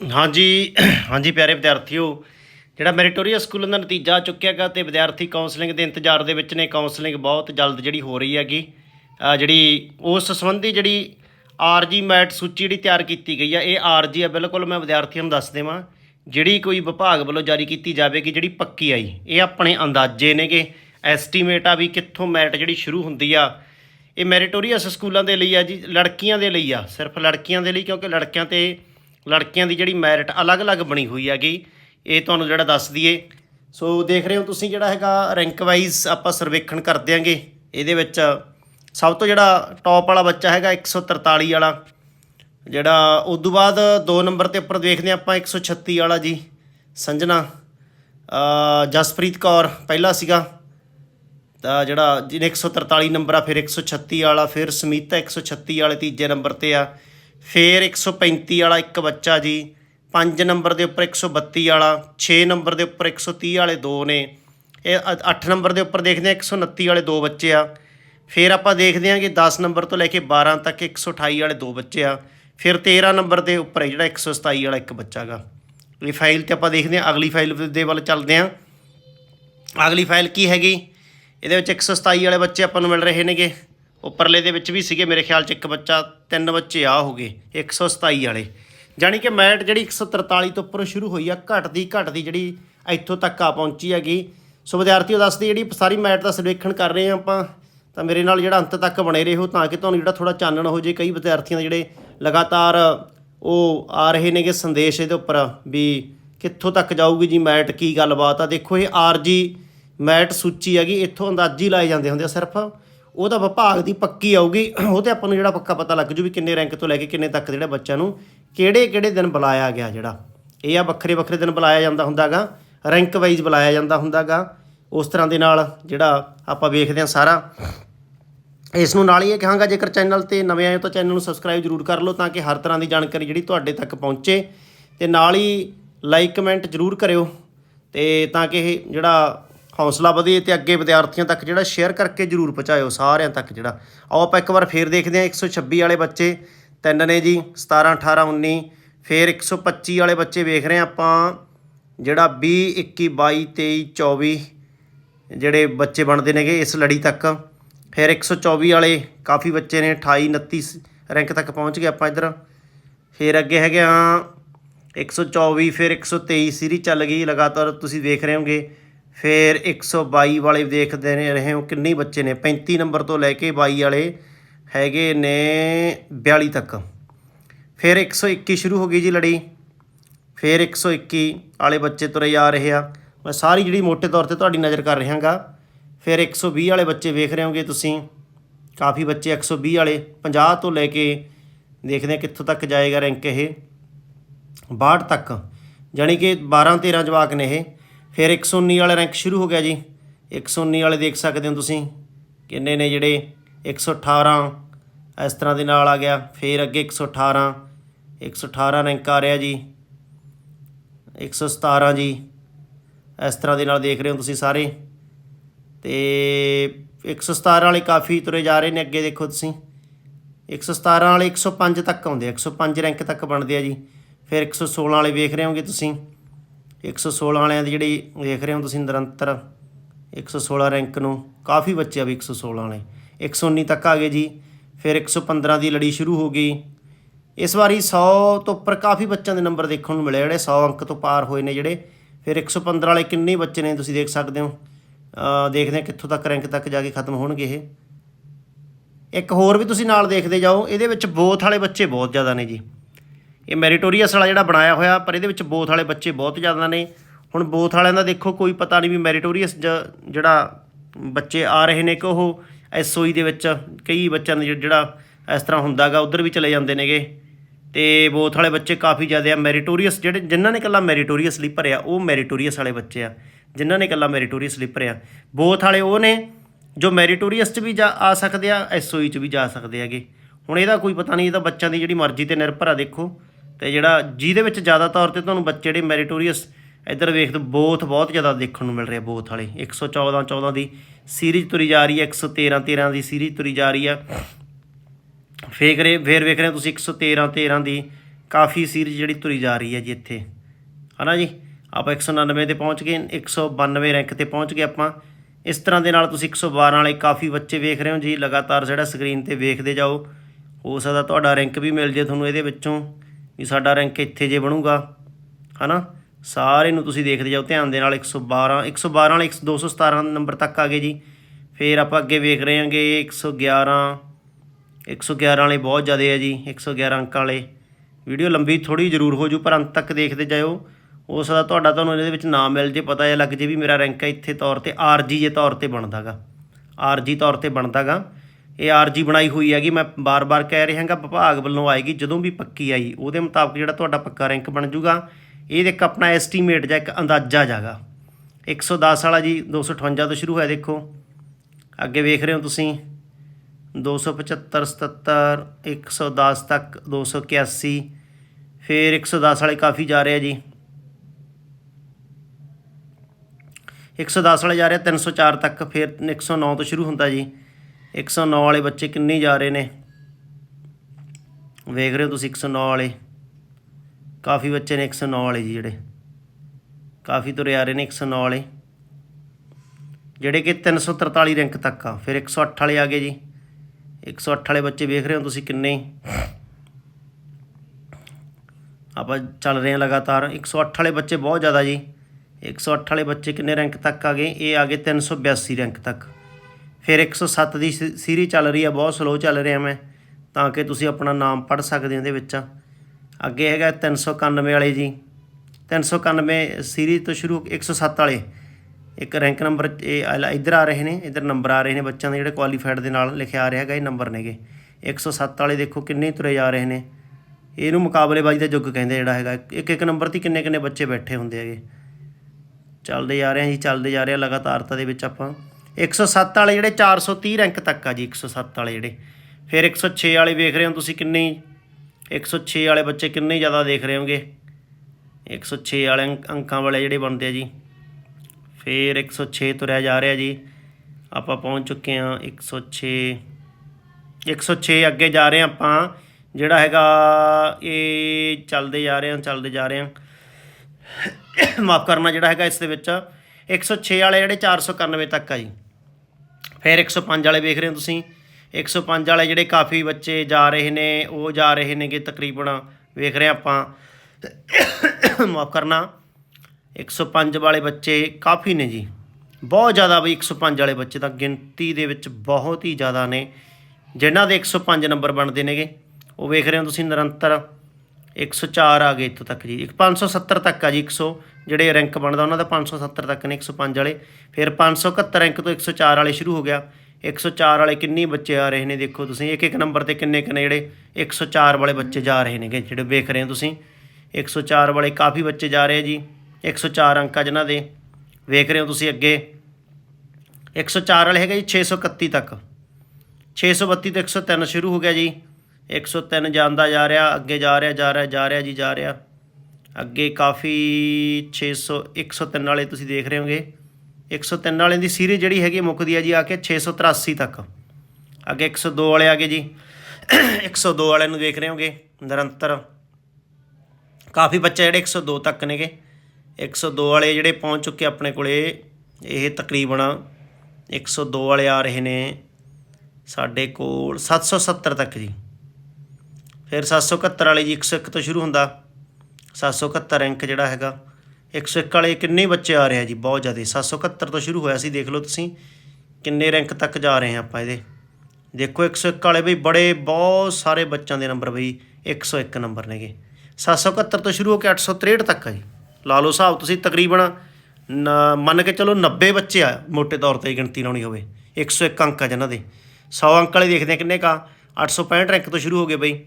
ਹਾਂਜੀ ਹਾਂਜੀ ਪਿਆਰੇ ਵਿਦਿਆਰਥੀਓ, ਜਿਹੜਾ ਮੈਰੀਟੋਰੀਅਸ ਸਕੂਲਾਂ ਦਾ ਨਤੀਜਾ ਆ ਚੁੱਕਿਆਗਾ ਤੇ ਵਿਦਿਆਰਥੀ ਕਾਉਂਸਲਿੰਗ ਦੇ ਇੰਤਜ਼ਾਰ ਦੇ ਵਿੱਚ ਨੇ ਕਾਉਂਸਲਿੰਗ ਬਹੁਤ ਜਲਦ ਜਿਹੜੀ ਹੋ ਰਹੀ ਹੈਗੀ। ਜਿਹੜੀ ਉਸ ਸੰਬੰਧੀ ਜਿਹੜੀ ਆਰਜੀ ਮੈਟ ਸੂਚੀ ਜਿਹੜੀ ਤਿਆਰ ਕੀਤੀ ਗਈ ਆ, ਇਹ ਆਰਜੀ ਆ, ਬਿਲਕੁਲ ਮੈਂ ਵਿਦਿਆਰਥੀਆਂ ਨੂੰ ਦੱਸ ਦੇਵਾਂ, ਜਿਹੜੀ ਕੋਈ ਵਿਭਾਗ ਵੱਲੋਂ ਜਾਰੀ ਕੀਤੀ ਜਾਵੇਗੀ ਜਿਹੜੀ ਪੱਕੀ ਆਈ, ਇਹ ਆਪਣੇ ਅੰਦਾਜ਼ੇ ਨੇਗੇ। ਐਸਟੀਮੇਟ ਆ ਵੀ ਕਿੱਥੋਂ ਮੈਟ ਜਿਹੜੀ ਸ਼ੁਰੂ ਹੁੰਦੀ ਆ, ਇਹ ਮੈਰੀਟੋਰੀਅਸ ਸਕੂਲਾਂ ਦੇ ਲਈ ਆ ਜੀ, ਲੜਕੀਆਂ ਦੇ ਲਈ ਆ, ਸਿਰਫ ਲੜਕੀਆਂ ਦੇ ਲਈ, ਕਿਉਂਕਿ ਲੜਕਿਆਂ ਤੇ ਲੜਕੀਆਂ ਦੀ ਜਿਹੜੀ ਮੈਰਿਟ ਅਲੱਗ-ਅਲੱਗ ਬਣੀ ਹੋਈ ਹੈਗੀ, ਇਹ ਤੁਹਾਨੂੰ ਜਿਹੜਾ ਦੱਸ ਦਈਏ। ਸੋ ਦੇਖ ਰਹੇ ਹੋ ਤੁਸੀਂ ਜਿਹੜਾ ਹੈਗਾ ਰੈਂਕ ਵਾਈਜ਼ ਆਪਾਂ ਸਰਵੇਖਣ ਕਰ ਦਿਆਂਗੇ। ਇਹਦੇ ਵਿੱਚ ਸਭ ਤੋਂ ਜਿਹੜਾ ਟੌਪ ਵਾਲਾ ਬੱਚਾ ਹੈਗਾ 143 ਵਾਲਾ। ਜਿਹੜਾ ਉਸ ਤੋਂ ਬਾਅਦ 2 ਨੰਬਰ ਤੇ ਉੱਪਰ ਦੇਖਦੇ ਹਾਂ ਆਪਾਂ 136 ਵਾਲਾ ਜੀ, ਸੰਜਨਾ। ਜਸਪ੍ਰੀਤ ਕੌਰ ਪਹਿਲਾ ਸੀਗਾ। ਤਾਂ ਜਿਹੜਾ ਜਿਹਨੇ 143 ਨੰਬਰ ਆ, ਫਿਰ 136 ਵਾਲਾ, ਫਿਰ ਸਮੀਤਾ 136 ਵਾਲੇ ਤੀਜੇ ਨੰਬਰ ਤੇ ਆ। ਫਿਰ 135 ਵਾਲਾ ਇੱਕ ਬੱਚਾ ਜੀ 5 ਨੰਬਰ ਦੇ ਉੱਪਰ 132 ਵਾਲਾ 6 ਨੰਬਰ ਦੇ ਉੱਪਰ 130 ਵਾਲੇ ਦੋ ਨੇ। ਇਹ 8 ਨੰਬਰ ਦੇ ਉੱਪਰ ਦੇਖਦੇ ਆ 129 ਵਾਲੇ ਦੋ ਬੱਚੇ ਆ। ਫਿਰ ਆਪਾਂ ਦੇਖਦੇ ਹਾਂ ਕਿ 10 ਨੰਬਰ ਤੋਂ ਲੈ ਕੇ 12 ਤੱਕ 128 ਵਾਲੇ ਦੋ ਬੱਚੇ ਆ। ਫਿਰ 13 ਨੰਬਰ ਦੇ ਉੱਪਰ ਹੈ ਜਿਹੜਾ 127 ਵਾਲਾ ਇੱਕ ਬੱਚਾ ਗਾ। ਇਹ ਫਾਈਲ ਤੇ ਆਪਾਂ ਦੇਖਦੇ ਹਾਂ, ਅਗਲੀ ਫਾਈਲ ਦੇ ਵੱਲ ਚੱਲਦੇ ਹਾਂ। ਅਗਲੀ ਫਾਈਲ ਕੀ ਹੈਗੀ? ਇਹਦੇ ਵਿੱਚ 127 ਵਾਲੇ ਬੱਚੇ ਆਪਾਂ ਨੂੰ ਮਿਲ ਰਹੇ ਨੇਗੇ। ਉੱਪਰਲੇ ਦੇ ਵਿੱਚ ਵੀ ਸੀਗੇ ਮੇਰੇ ਖਿਆਲ 'ਚ, ਇੱਕ ਬੱਚਾ, ਤਿੰਨ ਬੱਚੇ ਆ ਹੋ ਗਏ 127 ਵਾਲੇ। ਜਾਣੀ ਕਿ ਮੈਟ ਜਿਹੜੀ 143 ਤੋਂ ਉੱਪਰ ਸ਼ੁਰੂ ਹੋਈ ਆ, ਘਟਦੀ ਘਟਦੀ ਜਿਹੜੀ ਇੱਥੋਂ ਤੱਕ ਆ ਪਹੁੰਚੀ ਹੈਗੀ। ਸੋ ਵਿਦਿਆਰਥੀਓ ਦੱਸਦੀ ਜਿਹੜੀ ਸਾਰੀ ਮੈਟ ਦਾ ਸਰਵੇਖਣ ਕਰ ਰਹੇ ਆ ਆਪਾਂ, ਤਾਂ ਮੇਰੇ ਨਾਲ ਜਿਹੜਾ ਅੰਤ ਤੱਕ ਬਣੇ ਰਹੋ ਤਾਂ ਕਿ ਤੁਹਾਨੂੰ ਜਿਹੜਾ ਥੋੜਾ ਚਾਨਣ ਹੋ ਜੇ। ਕਈ ਵਿਦਿਆਰਥੀਆਂ ਦੇ ਜਿਹੜੇ ਲਗਾਤਾਰ ਉਹ ਆ ਰਹੇ ਨੇਗੇ ਸੰਦੇਸ਼ ਇਹਦੇ ਉੱਪਰ ਵੀ ਕਿੱਥੋਂ ਤੱਕ ਜਾਊਗੀ ਜੀ ਮੈਟ, ਕੀ ਗੱਲਬਾਤ ਆ। ਦੇਖੋ, ਇਹ ਆਰਜੀ ਮੈਟ ਸੂਚੀ ਹੈਗੀ, ਇੱਥੋਂ ਅੰਦਾਜ਼ੀ ਲਾਏ ਜਾਂਦੇ ਹੁੰਦੇ ਆ ਸਿਰਫ। ਉਹ ਤਾਂ ਵਿਭਾਗ ਦੀ ਪੱਕੀ ਆਊਗੀ। ਉਹ ਤੇ ਆਪਾਂ ਨੂੰ ਜਿਹੜਾ ਪੱਕਾ ਪਤਾ ਲੱਗ ਜੂ ਵੀ ਕਿੰਨੇ ਰੈਂਕ ਤੋਂ ਲੈ ਕੇ ਕਿੰਨੇ ਤੱਕ ਜਿਹੜਾ ਬੱਚਿਆਂ ਨੂੰ ਕਿਹੜੇ ਕਿਹੜੇ ਦਿਨ ਬੁਲਾਇਆ ਗਿਆ ਜਿਹੜਾ। ਇਹ ਆ ਵੱਖਰੇ ਵੱਖਰੇ ਦਿਨ ਬੁਲਾਇਆ ਜਾਂਦਾ ਹੁੰਦਾਗਾ। ਰੈਂਕ ਵਾਈਜ਼ ਬੁਲਾਇਆ ਜਾਂਦਾ ਹੁੰਦਾਗਾ। ਉਸ ਤਰ੍ਹਾਂ ਦੇ ਨਾਲ ਜਿਹੜਾ ਆਪਾਂ ਵੇਖਦੇ ਹਾਂ ਸਾਰਾ। ਇਸ ਨੂੰ ਨਾਲ ਹੀ ਇਹ ਕਹਾਂਗਾ, ਜੇਕਰ ਚੈਨਲ ਤੇ ਨਵੇਂ ਆਏ ਹੋ ਤਾਂ ਚੈਨਲ ਨੂੰ ਸਬਸਕ੍ਰਾਈਬ ਜ਼ਰੂਰ ਕਰ ਲਓ ਤਾਂ ਕਿ ਹਰ ਤਰ੍ਹਾਂ ਦੀ ਜਾਣਕਾਰੀ ਜਿਹੜੀ ਤੁਹਾਡੇ ਤੱਕ ਪਹੁੰਚੇ। ਤੇ ਨਾਲ ਹੀ ਲਾਈਕ, ਕਮੈਂਟ ਜ਼ਰੂਰ ਕਰਿਓ। ਤੇ ਤਾਂ ਕਿ ਇਹ ਜਿਹੜਾ ਹੌਸਲਾ ਵਧੇ ਤੇ ਅੱਗੇ ਵਿਦਿਆਰਥੀਆਂ ਤੱਕ ਜਿਹੜਾ ਸ਼ੇਅਰ ਕਰਕੇ ਜ਼ਰੂਰ ਪਹੁੰਚਾਇਓ ਸਾਰਿਆਂ ਤੱਕ ਜਿਹੜਾ। ਆਓ ਆਪਾਂ ਇੱਕ ਵਾਰ ਫੇਰ ਦੇਖਦੇ ਹਾਂ 126 ਵਾਲੇ ਬੱਚੇ, ਤਿੰਨ ਨੇ ਜੀ 17 18 19 ਫੇਰ 125 ਵਾਲੇ ਬੱਚੇ ਵੇਖ ਰਹੇ ਹਾਂ ਆਪਾਂ, ਜਿਹੜਾ 20 21 22 23 24 ਜਿਹੜੇ ਬੱਚੇ ਬਣਦੇ ਨੇਗੇ ਇਸ ਲੜੀ ਤੱਕ। ਫਿਰ 124 ਵਾਲੇ ਕਾਫੀ ਬੱਚੇ ਨੇ 28 29 ਰੈਂਕ ਤੱਕ ਪਹੁੰਚ ਗਏ ਆਪਾਂ ਇੱਧਰ। ਫਿਰ ਅੱਗੇ ਹੈਗੇ ਆ 124 ਫਿਰ 123 ਸੀਰੀਜ਼ ਚੱਲ ਗਈ, ਲਗਾਤਾਰ ਤੁਸੀਂ ਦੇਖ ਰਹੇ ਹੋਗੇ ਫਿਰ 122 ਵਾਲੇ ਦੇਖਦੇ ਨੇ, ਰਹੇ ਹੋ ਕਿੰਨੇ ਬੱਚੇ ਨੇ? 35 ਨੰਬਰ ਤੋਂ ਲੈ ਕੇ 22 ਵਾਲੇ ਹੈਗੇ ਨੇ 42 ਤੱਕ। ਫਿਰ 121 ਸ਼ੁਰੂ ਹੋ ਗਈ ਜੀ ਲੜੀ। ਫਿਰ 121 ਵਾਲੇ ਬੱਚੇ ਤੁਰੇ ਆ ਰਹੇ ਆ। ਮੈਂ ਸਾਰੀ ਜਿਹੜੀ ਮੋٹے ਤੌਰ ਤੇ ਤੁਹਾਡੀ ਨਜ਼ਰ ਕਰ ਰਿਹਾਗਾ। ਫਿਰ 120 ਵਾਲੇ ਬੱਚੇ ਵੇਖ ਰਹੇ ਹੋਗੇ ਤੁਸੀਂ। ਕਾਫੀ ਬੱਚੇ 120 ਵਾਲੇ 50 ਤੋਂ ਲੈ ਕੇ ਦੇਖਦੇ ਆ ਕਿੱਥੋਂ ਤੱਕ ਜਾਏਗਾ ਰੈਂਕ ਇਹ। 62 ਤੱਕ, ਜਾਣੀ ਕਿ 12 13 ਜਵਾਕ ਨੇ ਇਹ। ਫਿਰ 119 ਵਾਲਾ ਰੈਂਕ ਸ਼ੁਰੂ ਹੋ ਗਿਆ ਜੀ 119 ਵਾਲੇ ਦੇਖ ਸਕਦੇ ਹੋ ਤੁਸੀਂ ਕਿੰਨੇ ਨੇ ਜਿਹੜੇ 118 ਇਸ ਤਰ੍ਹਾਂ ਦੇ ਨਾਲ ਆ ਗਿਆ ਫਿਰ ਅੱਗੇ 118 118 ਰੈਂਕ ਆ ਰਿਹਾ ਜੀ 117 ਜੀ ਇਸ ਤਰ੍ਹਾਂ ਦੇ ਨਾਲ ਦੇਖ ਰਹੇ ਹੋ ਤੁਸੀਂ ਸਾਰੇ ਤੇ 117 ਵਾਲੇ ਕਾਫੀ ਤੁਰੇ ਜਾ ਰਹੇ ਨੇ ਅੱਗੇ ਦੇਖੋ ਤੁਸੀਂ 117 ਵਾਲੇ 105 ਤੱਕ ਆਉਂਦੇ ਆ 105 ਰੈਂਕ ਤੱਕ ਬਣਦੇ ਆ ਜੀ ਫਿਰ 116 ਵਾਲੇ ਵੇਖ ਰਹੇ ਹੋਗੇ ਤੁਸੀਂ 116 ਵਾਲਿਆਂ ਦੀ ਜਿਹੜੀ ਦੇਖ ਰਹੇ ਹੋ ਤੁਸੀਂ ਨਿਰੰਤਰ 116 ਰੈਂਕ ਨੂੰ ਕਾਫੀ ਬੱਚੇ ਆ ਵੀ 116 ਵਾਲੇ। 119 ਤੱਕ ਆ ਗਏ ਜੀ, ਫਿਰ 115 ਦੀ ਲੜੀ ਸ਼ੁਰੂ ਹੋ ਗਈ। ਇਸ ਵਾਰੀ 100 ਤੋਂ ਉੱਪਰ ਕਾਫੀ ਬੱਚਿਆਂ ਦੇ ਨੰਬਰ ਦੇਖਣ ਨੂੰ ਮਿਲੇ ਜਿਹੜੇ 100 ਅੰਕ ਤੋਂ ਪਾਰ ਹੋਏ ਨੇ ਜਿਹੜੇ। ਫਿਰ 115 ਵਾਲੇ ਕਿੰਨੇ ਬੱਚੇ ਨੇ ਤੁਸੀਂ ਦੇਖ ਸਕਦੇ ਹੋ। ਦੇਖਦੇ ਹਾਂ ਕਿੱਥੋਂ ਤੱਕ ਰੈਂਕ ਤੱਕ ਜਾ ਕੇ ਖਤਮ ਹੋਣਗੇ ਇਹ। ਇੱਕ ਹੋਰ ਵੀ ਤੁਸੀਂ ਨਾਲ ਦੇਖਦੇ ਜਾਓ, ਇਹਦੇ ਵਿੱਚ ਬੋਥ ਵਾਲੇ ਬੱਚੇ ਬਹੁਤ ਜ਼ਿਆਦਾ ਨੇ ਜੀ। ਇਹ ਮੈਰੀਟੋਰੀਅਸ ਵਾਲਾ ਜਿਹੜਾ ਬਣਾਇਆ ਹੋਇਆ, ਪਰ ਇਹਦੇ ਵਿੱਚ ਬੋਥ ਵਾਲੇ ਬੱਚੇ ਬਹੁਤ ਜ਼ਿਆਦਾ ਨੇ। ਹੁਣ ਬੋਥ ਵਾਲਿਆਂ ਦਾ ਦੇਖੋ, ਕੋਈ ਪਤਾ ਨਹੀਂ ਵੀ ਮੈਰੀਟੋਰੀਅਸ ਜਿਹੜਾ ਬੱਚੇ ਆ ਰਹੇ ਨੇ ਕਿ ਉਹ ਐਸਓਈ ਦੇ ਵਿੱਚ ਕਈ ਬੱਚਿਆਂ ਦਾ ਜਿਹੜਾ ਇਸ ਤਰ੍ਹਾਂ ਹੁੰਦਾਗਾ ਉਧਰ ਵੀ ਚਲੇ ਜਾਂਦੇ ਨੇਗੇ। ਤੇ ਬੋਥ ਵਾਲੇ ਬੱਚੇ ਕਾਫੀ ਜ਼ਿਆਦਾ ਆ। ਮੈਰੀਟੋਰੀਅਸ ਜਿਹੜੇ, ਜਿਨ੍ਹਾਂ ਨੇ ਇਕੱਲਾ ਮੈਰੀਟੋਰੀਅਸ ਲਈ ਭਰਿਆ, ਉਹ ਮੈਰੀਟੋਰੀਅਸ ਵਾਲੇ ਬੱਚੇ ਆ। ਜਿਨ੍ਹਾਂ ਨੇ ਇਕੱਲਾ ਮੈਰੀਟੋਰੀਅਸ ਲਈ ਭਰਿਆ। ਬੋਥ ਵਾਲੇ ਉਹ ਨੇ ਜੋ ਮੈਰੀਟੋਰੀਅਸ 'ਚ ਵੀ ਜਾ ਆ ਸਕਦੇ ਆ ਐਸਓਈ 'ਚ ਵੀ ਜਾ ਸਕਦੇ ਹੈਗੇ। ਹੁਣ ਇਹਦਾ ਕੋਈ ਪਤਾ ਨਹੀਂ, ਇਹ ਤਾਂ ਬੱਚਿਆਂ ਦੀ ਜਿਹੜੀ ਮਰਜ਼ੀ ਤੇ ਨਿਰਭਰ ਆ, ਦੇਖੋ। ਤੇ ਜਿਹੜਾ ਜਿਹਦੇ ਵਿੱਚ ਜ਼ਿਆਦਾ ਤੌਰ ਤੇ ਤੁਹਾਨੂੰ ਬੱਚੇ ਜਿਹੜੇ ਮੈਰੀਟੋਰੀਅਸ ਇੱਧਰ ਵੇਖਦੇ ਬੋਥ ਬਹੁਤ ਜ਼ਿਆਦਾ ਦੇਖਣ ਨੂੰ ਮਿਲ ਰਿਹਾ ਬੋਥ ਵਾਲੇ। 114 14 ਦੀ ਸੀਰੀਜ਼ ਤੁਰੀ ਜਾ ਰਹੀ ਹੈ 113 13 ਦੀ ਸੀਰੀਜ਼ ਤੁਰੀ ਜਾ ਰਹੀ ਹੈ ਫੇਕ ਰੇ ਫੇਰ ਵੇਖ ਰਹੇ ਹੋ ਤੁਸੀਂ 113 13 ਦੀ ਕਾਫੀ ਸੀਰੀਜ਼ ਜਿਹੜੀ ਤੁਰੀ ਜਾ ਰਹੀ ਹੈ ਜੀ ਇੱਥੇ। ਹਨਾ ਜੀ? ਆਪਾਂ 199 ਤੇ ਪਹੁੰਚ ਗਏ 192 ਰੈਂਕ ਤੇ ਪਹੁੰਚ ਗਏ ਆਪਾਂ। ਇਸ ਤਰ੍ਹਾਂ ਦੇ ਨਾਲ ਤੁਸੀਂ 112 ਵਾਲੇ ਕਾਫੀ ਬੱਚੇ ਵੇਖ ਰਹੇ ਹੋ ਜੀ, ਲਗਾਤਾਰ ਜਿਹੜਾ ਸਕਰੀਨ ਤੇ ਵੇਖਦੇ ਜਾਓ। ਹੋ ਸਕਦਾ ਤੁਹਾਡਾ ਰੈਂਕ ਵੀ ਮਿਲ ਜੇ ਤੁਹਾਨੂੰ ਇਹਦੇ ਵਿੱਚੋਂ। ਵੀ ਸਾਡਾ ਰੈਂਕ ਇੱਥੇ ਜੇ ਬਣੂਗਾ, ਹਨਾ? ਸਾਰੇ ਨੂੰ ਤੁਸੀਂ ਦੇਖਦੇ ਜਾਓ, ਧਿਆਨ ਦੇ ਨਾਲ 112 112 ਵਾਲੇ 217 ਨੰਬਰ ਤੱਕ ਆ ਗਏ ਜੀ। ਫਿਰ ਆਪਾਂ ਅੱਗੇ ਵੇਖ ਰਹੇ ਹਾਂਗੇ 111 111 ਵਾਲੇ ਬਹੁਤ ਜ਼ਿਆਦੇ ਆ ਜੀ 111 ਅੰਕਾਂ ਵਾਲੇ। ਵੀਡੀਓ ਲੰਬੀ ਥੋੜੀ ਜ਼ਰੂਰ ਹੋ ਜੂ, ਪਰ ਅੰਤ ਤੱਕ ਦੇਖਦੇ ਜਾਇਓ। ਹੋ ਸਕਦਾ ਤੁਹਾਡਾ ਤੁਹਾਨੂੰ ਇਹਦੇ ਵਿੱਚ ਨਾਮ ਮਿਲ ਜੇ, ਪਤਾ ਜਾਂ ਲੱਗ ਜੇ ਵੀ ਮੇਰਾ ਰੈਂਕ ਹੈ ਇੱਥੇ ਤੌਰ ਤੇ ਆਰਜੀ ਜੇ ਤੌਰ ਤੇ ਬਣਦਾਗਾ। ਆਰਜੀ ਤੌਰ ਤੇ ਬਣਦਾਗਾ। ਇਹ ਆਰਜੀ ਬਣਾਈ ਹੋਈ ਹੈਗੀ, ਮੈਂ ਬਾਰ-ਬਾਰ ਕਹਿ ਰਿਹਾ ਹਾਂਗਾ, ਵਿਭਾਗ ਵੱਲੋਂ ਆਏਗੀ, ਜਦੋਂ ਵੀ ਪੱਕੀ ਆਈ, ਉਹਦੇ ਮੁਤਾਬਕ ਜਿਹੜਾ ਤੁਹਾਡਾ ਪੱਕਾ ਰੈਂਕ ਬਣ ਜੂਗਾ ਇਹ ਇੱਕ ਆਪਣਾ ਐਸਟੀਮੇਟ ਜਾਂ ਇੱਕ ਅੰਦਾਜ਼ਾ ਜਾਗਾ। 110 ਵਾਲਾ ਜੀ 258 ਤੋਂ ਸ਼ੁਰੂ ਹੋਇਆ, ਦੇਖੋ। ਅੱਗੇ ਵੇਖ ਰਹੇ ਹੋ ਤੁਸੀਂ। 275 77 110 ਤੱਕ 281 ਫਿਰ 110 ਵਾਲੇ ਕਾਫੀ ਜਾ ਰਹੇ ਆ ਜੀ। 110 ਵਾਲੇ ਜਾ ਰਹੇ ਆ 304 ਤੱਕ, ਫਿਰ 109 ਤੋਂ ਸ਼ੁਰੂ ਹੁੰਦਾ ਜੀ। 109 ਵਾਲੇ ਬੱਚੇ ਕਿੰਨੇ ਜਾ ਰਹੇ ਨੇ? ਵੇਖ ਰਹੇ ਹੋ ਤੁਸੀਂ 109 ਵਾਲੇ। ਕਾਫੀ ਬੱਚੇ ਨੇ 109 ਵਾਲੇ ਜੀ ਜਿਹੜੇ। ਕਾਫੀ ਤੁਰੇ ਆ ਰਹੇ ਨੇ 109 ਵਾਲੇ। ਜਿਹੜੇ ਕਿ 343 ਰੈਂਕ ਤੱਕ ਆ। ਫਿਰ 108 ਵਾਲੇ ਆ ਗਏ ਜੀ। 108 ਵਾਲੇ ਬੱਚੇ ਵੇਖ ਰਹੇ ਹੋ ਤੁਸੀਂ ਕਿੰਨੇ? ਆਪਾਂ ਚੱਲ ਰਹੇ ਹਾਂ ਲਗਾਤਾਰ। 108 ਵਾਲੇ ਬੱਚੇ ਬਹੁਤ ਜ਼ਿਆਦਾ ਜੀ। 108 ਵਾਲੇ ਬੱਚੇ ਕਿੰਨੇ ਰੈਂਕ ਤੱਕ ਆ ਗਏ? ਇਹ ਆ ਗਏ 382 ਰੈਂਕ ਤੱਕ। ਫਿਰ 107 ਦੀ ਸੀਰੀ ਚੱਲ ਰਹੀ ਆ, ਬਹੁਤ ਸਲੋ ਚੱਲ ਰਿਹਾ ਮੈਂ, ਤਾਂ ਕਿ ਤੁਸੀਂ ਆਪਣਾ ਨਾਮ ਪੜ੍ਹ ਸਕਦੇ ਹੋ ਇਹਦੇ ਵਿੱਚ। ਅੱਗੇ ਹੈਗਾ 391 ਵਾਲੇ ਜੀ। 391 ਸੀਰੀ ਤੋਂ ਸ਼ੁਰੂ 107 ਵਾਲੇ। ਇੱਕ ਰੈਂਕ ਨੰਬਰ ਇਹ ਆ- ਇੱਧਰ ਆ ਰਹੇ ਨੇ, ਇੱਧਰ ਨੰਬਰ ਆ ਰਹੇ ਨੇ ਬੱਚਿਆਂ ਦੇ ਜਿਹੜੇ ਕੁਆਲੀਫਾਈਡ ਦੇ ਨਾਲ ਲਿਖਿਆ ਆ ਰਿਹਾ ਹੈਗਾ ਇਹ ਨੰਬਰ ਨੇਗੇ। 107 ਵਾਲੇ ਦੇਖੋ ਕਿੰਨੇ ਤੁਰੇ ਜਾ ਰਹੇ ਨੇ। ਇਹਨੂੰ ਮੁਕਾਬਲੇਬਾਜ਼ੀ ਦਾ ਯੁੱਗ ਕਹਿੰਦੇ ਜਿਹੜਾ ਹੈਗਾ। ਇੱਕ ਇੱਕ ਨੰਬਰ ਤੇ ਕਿੰਨੇ ਕਿੰਨੇ ਬੱਚੇ ਬੈਠੇ ਹੁੰਦੇ ਹੈਗੇ। ਚੱਲਦੇ ਜਾ ਰਹੇ ਹਾਂ ਜੀ, ਚੱਲਦੇ ਜਾ ਰਹੇ ਹਾਂ ਲਗਾਤਾਰਤਾ ਦੇ ਵਿੱਚ ਆਪਾਂ। 107 ਵਾਲੇ ਜਿਹੜੇ 430 ਰੈਂਕ ਤੱਕ ਆ ਜੀ 107 ਵਾਲੇ ਜਿਹੜੇ। ਫਿਰ 106 ਵਾਲੇ ਵੇਖ ਰਹੇ ਹੋ ਤੁਸੀਂ ਕਿੰਨੇ 106 ਵਾਲੇ ਬੱਚੇ ਕਿੰਨੇ ਜ਼ਿਆਦਾ ਦੇਖ ਰਹੇ ਹੋਗੇ 106 ਵਾਲੇ ਅੰਕ- ਅੰਕਾਂ ਵਾਲੇ ਜਿਹੜੇ ਬਣਦੇ ਆ ਜੀ। ਫਿਰ 106 ਤੁਰਿਆ ਜਾ ਰਿਹਾ ਜੀ। ਆਪਾਂ ਪਹੁੰਚ ਚੁੱਕੇ ਹਾਂ 106 106 ਅੱਗੇ ਜਾ ਰਹੇ ਹਾਂ ਆਪਾਂ, ਜਿਹੜਾ ਹੈਗਾ ਇਹ ਚੱਲਦੇ ਜਾ ਰਹੇ ਹਾਂ, ਚੱਲਦੇ ਜਾ ਰਹੇ ਹਾਂ। ਮਾਫ ਕਰਨਾ, ਜਿਹੜਾ ਹੈਗਾ ਇਸ ਦੇ ਵਿੱਚ। 106 ਵਾਲੇ ਜਿਹੜੇ 491 ਤੱਕ ਆ ਜੀ। ਫਿਰ 105 ਵਾਲੇ ਵੇਖ ਰਹੇ ਹੋ ਤੁਸੀਂ। 105 ਵਾਲੇ ਜਿਹੜੇ ਕਾਫੀ ਬੱਚੇ ਜਾ ਰਹੇ ਨੇ, ਉਹ ਜਾ ਰਹੇ ਨੇਗੇ ਤਕਰੀਬਨ, ਵੇਖ ਰਹੇ ਆਪਾਂ। ਮਾਫ ਕਰਨਾ। 105 ਵਾਲੇ ਬੱਚੇ ਕਾਫੀ ਨੇ ਜੀ। ਬਹੁਤ ਜ਼ਿਆਦਾ ਬਈ 105 ਵਾਲੇ ਬੱਚੇ ਤਾਂ ਗਿਣਤੀ ਦੇ ਵਿੱਚ ਬਹੁਤ ਹੀ ਜ਼ਿਆਦਾ ਨੇ, ਜਿਨ੍ਹਾਂ ਦੇ 105 ਨੰਬਰ ਬਣਦੇ ਨੇਗੇ। ਉਹ ਵੇਖ ਰਹੇ ਹੋ ਤੁਸੀਂ ਨਿਰੰਤਰ। 104 ਆ ਗਏ ਇੱਥੋਂ ਤੱਕ ਜੀ। ਇੱਕ 570 ਤੱਕ ਆ ਜੀ 100 ਜਿਹੜੇ ਰੈਂਕ ਬਣਦਾ ਉਹਨਾਂ ਦਾ 570 ਤੱਕ ਨੇ 105 ਵਾਲੇ। ਫਿਰ 571 ਰੈਂਕ ਤੋਂ 104 ਵਾਲੇ ਸ਼ੁਰੂ ਹੋ ਗਿਆ। 104 ਵਾਲੇ ਕਿੰਨੇ ਬੱਚੇ ਆ ਰਹੇ ਨੇ ਦੇਖੋ ਤੁਸੀਂ। ਇੱਕ ਇੱਕ ਨੰਬਰ ਤੇ ਕਿੰਨੇ ਕਿੰਨੇ ਜਿਹੜੇ 104 ਵਾਲੇ ਬੱਚੇ ਜਾ ਰਹੇ ਨੇਗੇ, ਜਿਹੜੇ ਵੇਖ ਰਹੇ ਹੋ ਤੁਸੀਂ। 104 ਵਾਲੇ ਕਾਫੀ ਬੱਚੇ ਜਾ ਰਹੇ ਆ ਜੀ। 104 ਅੰਕ ਆ ਜਿਨ੍ਹਾਂ ਦੇ। ਵੇਖ ਰਹੇ ਹੋ ਤੁਸੀਂ ਅੱਗੇ। 104 ਵਾਲੇ ਹੈਗਾ ਜੀ 631 ਤੱਕ। 632 ਤੋਂ 103 ਸ਼ੁਰੂ ਹੋ ਗਿਆ ਜੀ। 103 ਜਾਂਦਾ ਜਾ ਰਿਹਾ, ਅੱਗੇ ਜਾ ਰਿਹਾ ਜਾ ਰਿਹਾ ਜਾ ਰਿਹਾ ਜੀ, ਜਾ ਰਿਹਾ। ਅੱਗੇ ਕਾਫੀ 600 103 ਵਾਲੇ ਤੁਸੀਂ ਦੇਖ ਰਹੇ ਹੋਗੇ। 103 ਵਾਲੇ ਦੀ ਸੀਰੀਜ਼ ਜਿਹੜੀ ਹੈਗੀ ਮੁੱਕਦੀ ਹੈ ਜੀ ਆ ਕੇ 683 ਤੱਕ। ਅੱਗੇ 102 ਵਾਲੇ ਆ ਗਏ ਜੀ। 102 ਵਾਲੇ ਨੂੰ ਦੇਖ ਰਹੇ ਹੋਗੇ, ਨਿਰੰਤਰ। ਕਾਫੀ ਬੱਚੇ ਜਿਹੜੇ 102 ਤੱਕ ਨੇਗੇ। 102 ਵਾਲੇ ਜਿਹੜੇ ਪਹੁੰਚ ਚੁੱਕੇ ਆਪਣੇ ਕੋਲੇ, ਇਹ ਤਕਰੀਬਨ 102 ਵਾਲੇ ਆ ਰਹੇ ਨੇ ਸਾਡੇ ਕੋਲ 770 ਤੱਕ ਜੀ। ਫਿਰ 771 ਵਾਲੇ ਜੀ 101 ਤੋਂ ਸ਼ੁਰੂ ਹੁੰਦਾ। 771 ਰੈਂਕ ਜਿਹੜਾ ਹੈਗਾ 101 ਵਾਲੇ ਕਿੰਨੇ ਬੱਚੇ ਆ ਰਹੇ ਆ ਜੀ? ਬਹੁਤ ਜ਼ਿਆਦਾ। 771 ਤੋਂ ਸ਼ੁਰੂ ਹੋਇਆ ਸੀ, ਦੇਖ ਲਓ ਤੁਸੀਂ ਕਿੰਨੇ ਰੈਂਕ ਤੱਕ ਜਾ ਰਹੇ ਆ ਆਪਾਂ ਇਹਦੇ। ਦੇਖੋ 101 ਵਾਲੇ ਬਈ ਬੜੇ, ਬਹੁਤ ਸਾਰੇ ਬੱਚਿਆਂ ਦੇ ਨੰਬਰ ਬਈ 101 ਨੰਬਰ ਨੇਗੇ। 771 ਤੋਂ ਸ਼ੁਰੂ ਹੋ ਕੇ 863 ਤੱਕ ਆ ਜੀ। ਲਾ ਲਓ ਹਿਸਾਬ, ਤੁਸੀਂ ਤਕਰੀਬਨ ਨ- ਮੰਨ ਕੇ ਚਲੋ 90 ਬੱਚੇ ਆ ਮੋٹے ਤੌਰ ਤੇ ਗਿਣਤੀ ਲਾਉਣੀ ਹੋਵੇ। 101 ਅੰਕ ਆ ਜਿਨ੍ਹਾਂ ਦੇ। 100 ਅੰਕ ਵਾਲੇ ਦੇਖਦੇ ਆ ਕਿੰਨੇ ਕਾ 865 ਰੈਂਕ ਤੋਂ ਸ਼ੁਰੂ ਹੋ ਗਏ ਬਈ।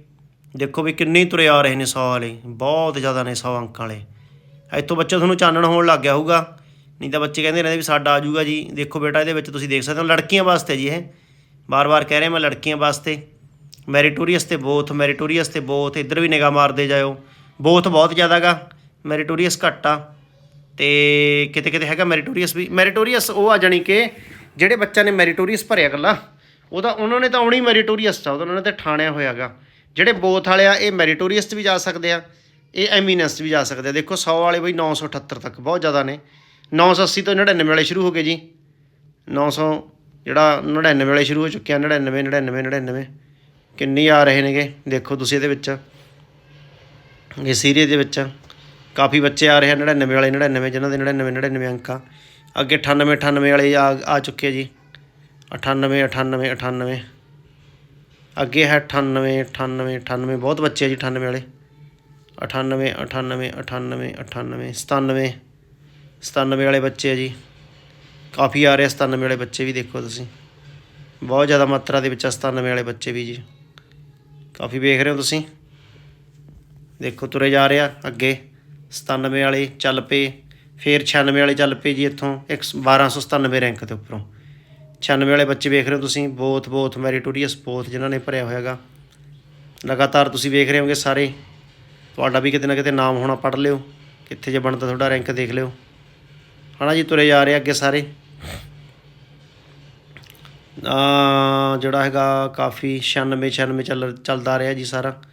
ਦੇਖੋ ਵੀ ਕਿੰਨੇ ਤੁਰੇ ਆ ਰਹੇ ਨੇ 100 ਵਾਲੇ, ਬਹੁਤ ਜ਼ਿਆਦਾ ਨੇ 100 ਅੰਕ ਵਾਲੇ। ਇੱਥੋਂ ਬੱਚਾ ਤੁਹਾਨੂੰ ਚਾਨਣ ਹੋਣ ਲੱਗ ਗਿਆ ਹੋਊਗਾ। ਨਹੀਂ ਤਾਂ ਬੱਚੇ ਕਹਿੰਦੇ ਰਹਿੰਦੇ ਵੀ ਸਾਡਾ ਆ ਜਾਊਗਾ ਜੀ। ਦੇਖੋ ਬੇਟਾ, ਇਹਦੇ ਵਿੱਚ ਤੁਸੀਂ ਦੇਖ ਸਕਦੇ ਹੋ ਲੜਕੀਆਂ ਵਾਸਤੇ ਜੀ ਇਹ। ਬਾਰ-ਬਾਰ ਕਹਿ ਰਿਹਾ ਮੈਂ ਲੜਕੀਆਂ ਵਾਸਤੇ। ਮੈਰੀਟੋਰੀਅਸ ਤੇ ਬੋਥ, ਮੈਰੀਟੋਰੀਅਸ ਤੇ ਬੋਥ, ਇੱਧਰ ਵੀ ਨਿਗਾਹ ਮਾਰਦੇ ਜਾਇਓ। ਬੋਥ ਬਹੁਤ ਜ਼ਿਆਦਾਗਾ ਮੈਰੀਟੋਰੀਅਸ ਘੱਟ ਆ। ਤੇ ਕਿਤੇ ਕਿਤੇ ਹੈਗਾ ਮੈਰੀਟੋਰੀਅਸ ਵੀ। ਮੈਰੀਟੋਰੀਅਸ ਉਹ ਆ ਜਾਣੀ ਕਿ ਜਿਹੜੇ ਬੱਚਾ ਨੇ ਮੈਰੀਟੋਰੀਅਸ ਭਰਿਆ ਗੱਲਾ ਉਹਦਾ, ਉਹਨਾਂ ਨੇ ਤਾਂ ਆਉਣੀ ਮੈਰੀਟੋਰੀਅਸ ਆ, ਉਹਦਾ ਉਹਨਾਂ ਨੇ ਤਾਂ ਠਾਣਿਆ ਹੋਇਆਗਾ। ਜਿਹੜੇ ਬੋਥ ਵਾਲੇ ਆ, ਇਹ ਮੈਰੀਟੋਰੀਅਸ 'ਚ ਵੀ ਜਾ ਸਕਦੇ ਆ, ਇਹ ਐਮੀਨੈਂਸ 'ਚ ਵੀ ਜਾ ਸਕਦੇ ਆ। ਦੇਖੋ 100 ਵਾਲੇ ਬਈ 978 ਤੱਕ ਬਹੁਤ ਜ਼ਿਆਦਾ ਨੇ। 980 ਤੋਂ 99 ਵਾਲੇ ਸ਼ੁਰੂ ਹੋ ਗਏ ਜੀ। 900 ਜਿਹੜਾ 99 ਵਾਲੇ ਸ਼ੁਰੂ ਹੋ ਚੁੱਕਿਆ 99 99 99 ਕਿੰਨੀ ਆ ਰਹੇ ਨੇਗੇ? ਦੇਖੋ ਤੁਸੀਂ ਇਹਦੇ ਵਿੱਚ। ਇਹ ਸੀਰੀਜ਼ ਦੇ ਵਿੱਚ ਕਾਫੀ ਬੱਚੇ ਆ ਰਹੇ ਆ 99 ਵਾਲੇ 99 ਜਿਨ੍ਹਾਂ ਦੇ 99 99 ਅੰਕ ਆ। ਅੱਗੇ 98 98 ਵਾਲੇ ਆ ਆ ਚੁੱਕੇ ਜੀ। 98 98 98 ਅੱਗੇ ਹੈ 98 98 98 ਬਹੁਤ ਬੱਚੇ ਆ ਜੀ 98 ਵਾਲੇ। 98 98 98 98 97 97 ਵਾਲੇ ਬੱਚੇ ਆ ਜੀ। ਕਾਫੀ ਆ ਰਹੇ ਆ 97 ਵਾਲੇ ਬੱਚੇ ਵੀ ਦੇਖੋ ਤੁਸੀਂ। ਬਹੁਤ ਜ਼ਿਆਦਾ ਮਾਤਰਾ ਦੇ ਵਿੱਚ ਆ 97 ਵਾਲੇ ਬੱਚੇ ਵੀ ਜੀ। ਕਾਫੀ ਵੇਖ ਰਹੇ ਹੋ ਤੁਸੀਂ। ਦੇਖੋ ਤੁਰੇ ਜਾ ਰਿਹਾ ਅੱਗੇ। 97 ਵਾਲੇ ਚੱਲ ਪਏ। ਫਿਰ 96 ਵਾਲੇ ਚੱਲ ਪਏ ਜੀ ਇੱਥੋਂ। ਇੱਕ 1297 ਰੈਂਕ ਦੇ ਉੱਪਰੋਂ। 96 ਵਾਲੇ ਬੱਚੇ ਵੇਖ ਰਹੇ ਹੋ ਤੁਸੀਂ ਬੋਥ ਬੋਥ ਮੈਰੀਟੋਰੀਅਸ ਬੋਥ ਜਿਨ੍ਹਾਂ ਨੇ ਭਰਿਆ ਹੋਇਆਗਾ। ਲਗਾਤਾਰ ਤੁਸੀਂ ਵੇਖ ਰਹੇ ਹੋਗੇ ਸਾਰੇ। ਤੁਹਾਡਾ ਵੀ ਕਿਤੇ ਨਾ ਕਿਤੇ ਨਾਮ ਹੋਣਾ ਪੜ੍ਹ ਲਿਓ। ਕਿੱਥੇ ਜੇ ਬਣਦਾ ਤੁਹਾਡਾ ਰੈਂਕ ਦੇਖ ਲਿਓ। ਹਨਾ ਜੀ, ਤੁਰੇ ਜਾ ਰਹੇ ਅੱਗੇ ਸਾਰੇ। ਆ ਜਿਹੜਾ ਹੈਗਾ ਕਾਫੀ 96 96 ਚੱਲ, ਚੱਲਦਾ ਰਿਹਾ ਜੀ ਸਾਰਾ।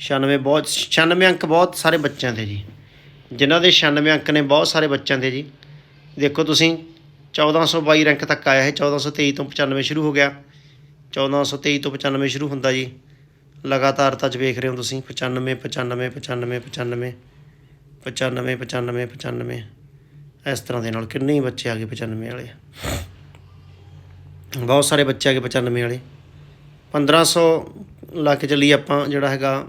96 ਬਹੁਤ 96 ਅੰਕ ਬਹੁਤ ਸਾਰੇ ਬੱਚਿਆਂ ਦੇ ਜੀ। ਜਿਨ੍ਹਾਂ ਦੇ 96 ਅੰਕ ਨੇ ਬਹੁਤ ਸਾਰੇ ਬੱਚਿਆਂ ਦੇ ਜੀ। ਦੇਖੋ ਤੁਸੀਂ 1422 ਰੈਂਕ ਤੱਕ ਆਇਆ ਹੈ 1423 ਤੋਂ 95 ਸ਼ੁਰੂ ਹੋ ਗਿਆ। 1423 ਤੋਂ 95 ਸ਼ੁਰੂ ਹੁੰਦਾ ਜੀ। ਲਗਾਤਾਰਤਾ ਚ ਵੇਖ ਰਹੇ ਹੋ ਤੁਸੀਂ। 95 95 95 95 95 95 95 ਇਸ ਤਰ੍ਹਾਂ ਦੇ ਨਾਲ ਕਿੰਨੇ ਬੱਚੇ ਆ ਗਏ 95 ਵਾਲੇ। ਬਹੁਤ ਸਾਰੇ ਬੱਚੇ ਆ ਗਏ 95 ਵਾਲੇ। 1500 ਲਾ ਕੇ ਚੱਲੀ ਆਪਾਂ ਜਿਹੜਾ ਹੈਗਾ